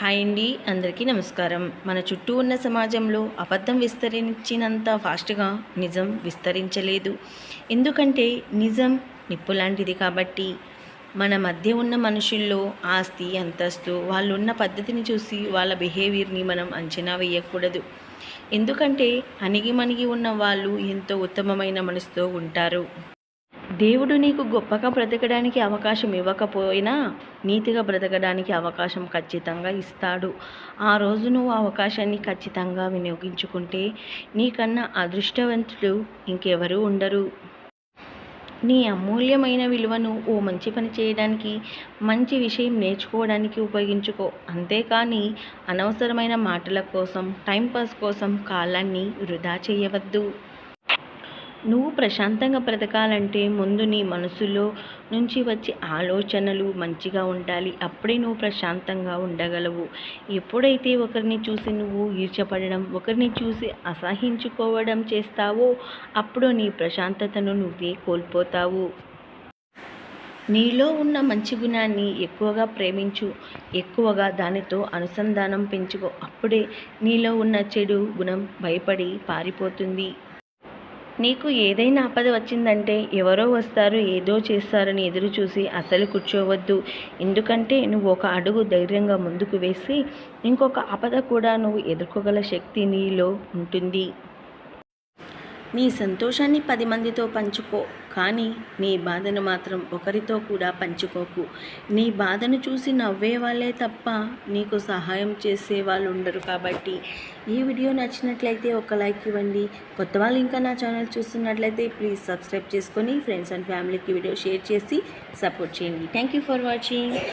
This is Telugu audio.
హాయ్ అండి అందరికీ నమస్కారం. మన చుట్టూ ఉన్న సమాజంలో అబద్ధం విస్తరించినంత ఫాస్ట్గా నిజం విస్తరించలేదు. ఎందుకంటే నిజం నిప్పు లాంటిది కాబట్టి మన మధ్య ఉన్న మనుషుల్లో ఆస్తి అంతస్తు వాళ్ళు ఉన్న పద్ధతిని చూసి వాళ్ళ బిహేవియర్ని మనం అంచనా వేయకూడదు. ఎందుకంటే అణిగి మణిగి ఉన్న వాళ్ళు ఎంతో ఉత్తమమైన మనసుతో ఉంటారు. దేవుడు నీకు గొప్పగా బ్రతకడానికి అవకాశం ఇవ్వకపోయినా నీతిగా బ్రతకడానికి అవకాశం ఖచ్చితంగా ఇస్తాడు. ఆ రోజు నువ్వు అవకాశాన్ని ఖచ్చితంగా వినియోగించుకుంటే నీకన్నా అదృష్టవంతుడు ఇంకెవరూ ఉండరు. నీ అమూల్యమైన విలువను ఓ మంచి పని చేయడానికి మంచి విషయం నేర్చుకోవడానికి ఉపయోగించుకో. అంతేకాని అనవసరమైన మాటల కోసం టైంపాస్ కోసం కాలాన్ని వృధా చేయవద్దు. నువ్వు ప్రశాంతంగా బ్రతకాలంటే ముందు నీ మనసులో నుంచి వచ్చే ఆలోచనలు మంచిగా ఉండాలి. అప్పుడే నువ్వు ప్రశాంతంగా ఉండగలవు. ఎప్పుడైతే ఒకరిని చూసి నువ్వు ఈర్చపడడం ఒకరిని చూసి అసహించుకోవడం చేస్తావో అప్పుడు నీ ప్రశాంతతను నువ్వే కోల్పోతావు. నీలో ఉన్న మంచి గుణాన్ని ఎక్కువగా ప్రేమించు ఎక్కువగా దానితో అనుసంధానం పెంచుకో. అప్పుడే నీలో ఉన్న చెడు గుణం భయపడి పారిపోతుంది. నీకు ఏదైనా ఆపద వచ్చిందంటే ఎవరో వస్తారు ఏదో చేస్తారని ఎదురు చూసి అసలు కూర్చోవద్దు. ఎందుకంటే నువ్వు ఒక అడుగు ధైర్యంగా ముందుకు వేసి ఇంకొక ఆపద కూడా నువ్వు ఎదుర్కోగల శక్తి నీలో ఉంటుంది. నీ సంతోషాన్ని పది మందితో పంచుకో కానీ నీ బాధను మాత్రం ఒకరితో కూడా పంచుకోకు. నీ బాధను చూసి నవ్వే వాళ్ళే తప్ప నీకు సహాయం చేసే వాళ్ళు ఉండరు కాబట్టి. ఈ వీడియో నచ్చినట్లయితే ఒక లైక్ ఇవ్వండి. కొత్త వాళ్ళు ఇంకా నా ఛానల్ చూస్తున్నట్లయితే ప్లీజ్ సబ్స్క్రైబ్ చేసుకొని ఫ్రెండ్స్ అండ్ ఫ్యామిలీకి వీడియో షేర్ చేసి సపోర్ట్ చేయండి. Thank you for watching